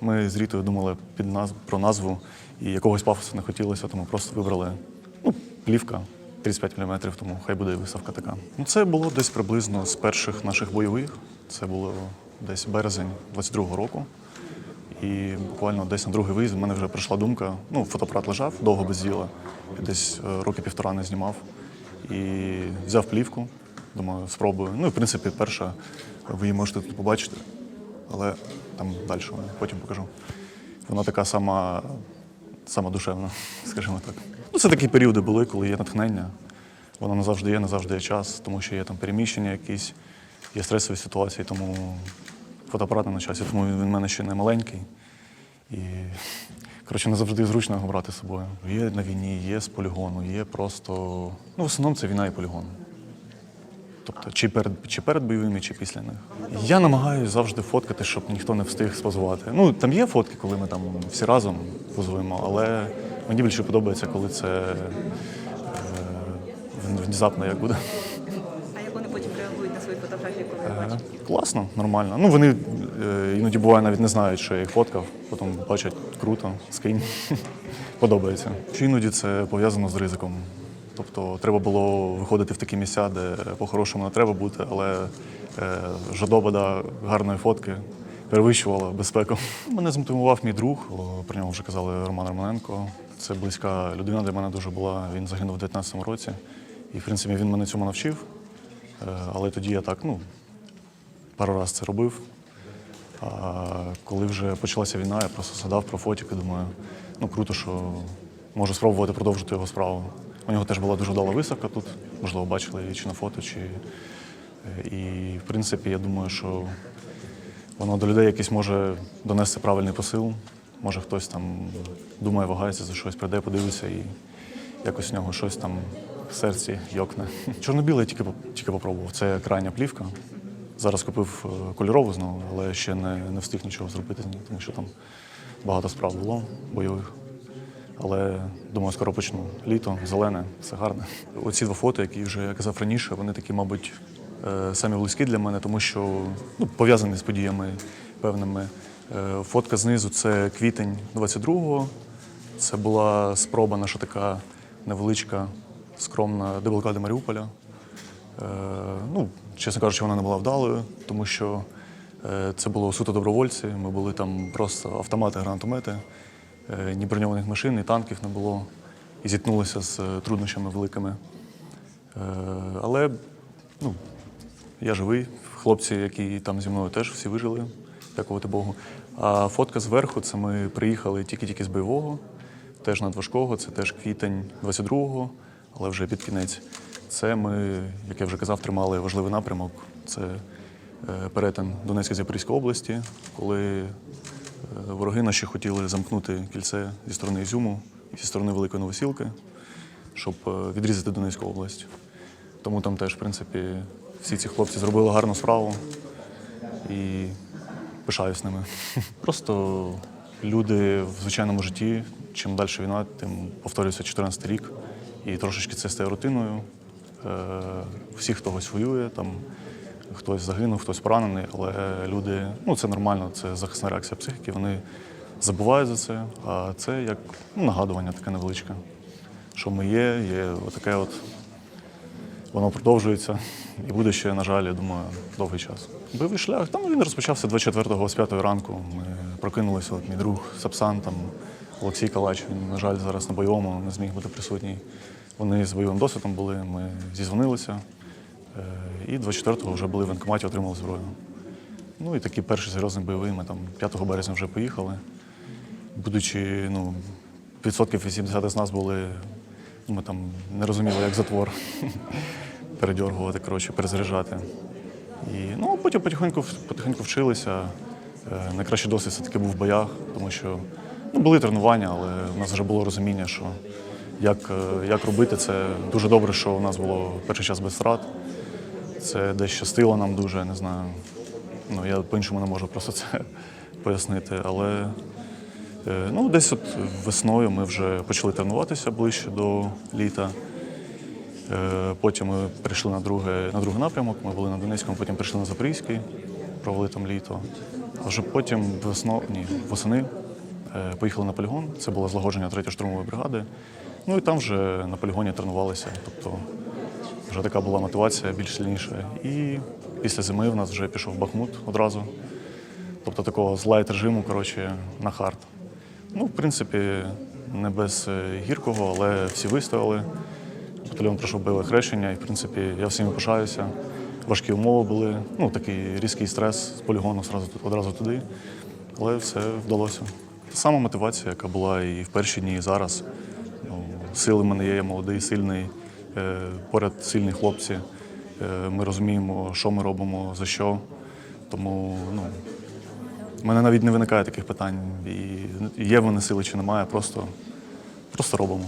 Ми з Рітою думали під наз... про назву і якогось пафосу не хотілося, тому просто вибрали ну, плівка 35 мм, тому хай буде виставка така. Ну, це було десь приблизно з перших наших бойових. Це було десь березень 22-го року. І буквально десь на другий виїзд в мене вже прийшла думка. Ну, фотоапарат лежав довго без діла. Десь е, роки півтора не знімав. І взяв плівку. Думаю, спробую. Ну в принципі, перша, ви її можете тут побачити, але там далі потім покажу. Вона така сама, сама душевна, скажімо так. Ну, це такі періоди були, коли є натхнення. Воно не завжди є, не завжди є час, тому що є там переміщення якісь, є стресові ситуації, тому фотоапарат не на часі, тому він в мене ще не маленький. І коротше, не завжди зручно його брати з собою. Є на війні, є з полігону, є просто. Ну, в основному це війна і полігон. Тобто, чи перед, чи перед бойовими, чи після них. Я намагаюся завжди фоткати, щоб ніхто не встиг спозувати. Ну, там є фотки, коли ми там всі разом позуємо, але мені більше подобається, коли це е, внезапно як буде. А як вони потім реагують на свої фотографії, коли бачать? Класно, нормально. Ну, вони е, іноді буває навіть не знають, що я їх фоткав, потім бачать круто, скинь. Подобається. Ще іноді це пов'язано з ризиком. Тобто треба було виходити в такі місця, де по-хорошому не треба бути, але е, жадоба до гарної фотки перевищувала безпеку. Мене змотивував мій друг, про нього вже казали Роман Романенко. Це близька людина для мене дуже була. Він загинув у 19-му році. І, в принципі, він мене цьому навчив. Е, Але тоді я так, ну, пару разів це робив. А коли вже почалася війна, я просто згадав про фотік і думаю, ну круто, що можу спробувати продовжити його справу. У нього теж була дуже вдала виставка тут, можливо, бачили чи на фото, чи. е, І, в принципі, я думаю, що воно до людей якийсь може донести правильний посил. Може хтось там думає, вагається за щось, прийде, подивиться і якось в нього щось там в серці йокне. Чорно-біле тільки, тільки попробував. Це крайня плівка. Зараз купив е, кольорову знову, але ще не, не встиг нічого зробити тому що там багато справ було бойових. Але думаю, скоро почну. Літо, зелене, все гарне. Оці два фото, які вже я казав раніше, вони такі, мабуть, е, самі близькі для мене, тому що ну, пов'язані з подіями певними. Е, Фотка знизу це квітень 22-го. Це була спроба наша така невеличка, скромна деблокада Маріуполя. Е, ну, чесно кажучи, вона не була вдалою, тому що це було суто добровольці. Ми були там просто автомати, гранатомети, ні броньованих машин, ні танків не було. І зіткнулися з е, труднощами великими. Е, але ну, я живий. Хлопці, які там зі мною теж всі вижили, дякувати Богу. А фотка зверху це ми приїхали тільки-тільки з бойового, теж надважкого, це теж квітень 22-го, але вже під кінець. Це ми, як я вже казав, тримали важливий напрямок. Це е, перетин Донецької Запорізької області, коли е, вороги наші хотіли замкнути кільце зі сторони Ізюму і зі сторони Великої Новосілки, щоб е, відрізати Донецьку область. Тому там теж, в принципі, всі ці хлопці зробили гарну справу і пишаюсь ними. Просто люди в звичайному житті, чим далі війна, тим повторюється 14 рік. І трошечки це стає рутиною. Е, Всі хтось воює, там хтось загинув, хтось поранений, але люди, ну це нормально, це захисна реакція психіки. Вони забувають за це. А це як ну, нагадування таке невеличке, що ми є, є отаке от воно продовжується і буде ще, на жаль, я думаю, довгий час. Бойовий шлях, там він розпочався 24-го з 5 ранку. Ми прокинулися, от мій друг Сапсан, там Олексій Калач, він, на жаль, зараз на бойовому не зміг бути присутній. Вони з бойовим досвідом були, ми зізвонилися. Е, І 24-го вже були в воєнкоматі, отримали зброю. Ну і такий перший серйозний бойовий, ми там 5 березня вже поїхали. Будучи, ну, відсотків 80 з нас були, ми там не розуміли, як затвор передьоргувати, коротше, перезаряджати. І ну, потім потихеньку, потихеньку вчилися. Е, Найкращий досвід все-таки був в боях, тому що ну, були тренування, але в нас вже було розуміння, що як, е, як робити це. Дуже добре, що у нас було перший час без втрат. Це десь щастило нам дуже, я не знаю. Ну, я по-іншому не можу просто це пояснити. Але е, ну, десь от весною ми вже почали тренуватися ближче до літа. Е, Потім ми перейшли на, друге, на другий напрямок, ми були на Донецькому, потім перейшли на Запорізький. провели там літо. А вже потім весно, ні, восени е, поїхали на полігон. Це було злагодження 3-ї штурмової бригади. Ну і там вже на полігоні тренувалися. Тобто вже така була мотивація більш сильніша. І після зими в нас вже пішов Бахмут одразу. Тобто такого з лайт режиму, коротше, на хард. Ну, в принципі, не без е, гіркого, але всі вистояли. Батальйон пройшов бойове хрещення, і в принципі я всіми пишаюся. Важкі умови були, ну такий різкий стрес з полігону одразу, одразу туди. Але все вдалося. Та сама мотивація, яка була і в перші дні, і зараз. Ну, сили в мене є, я молодий, сильний, поряд сильні хлопці. Е, ми розуміємо, що ми робимо, за що. Тому ну, в мене навіть не виникає таких питань. І є вони сили чи немає, просто, просто робимо.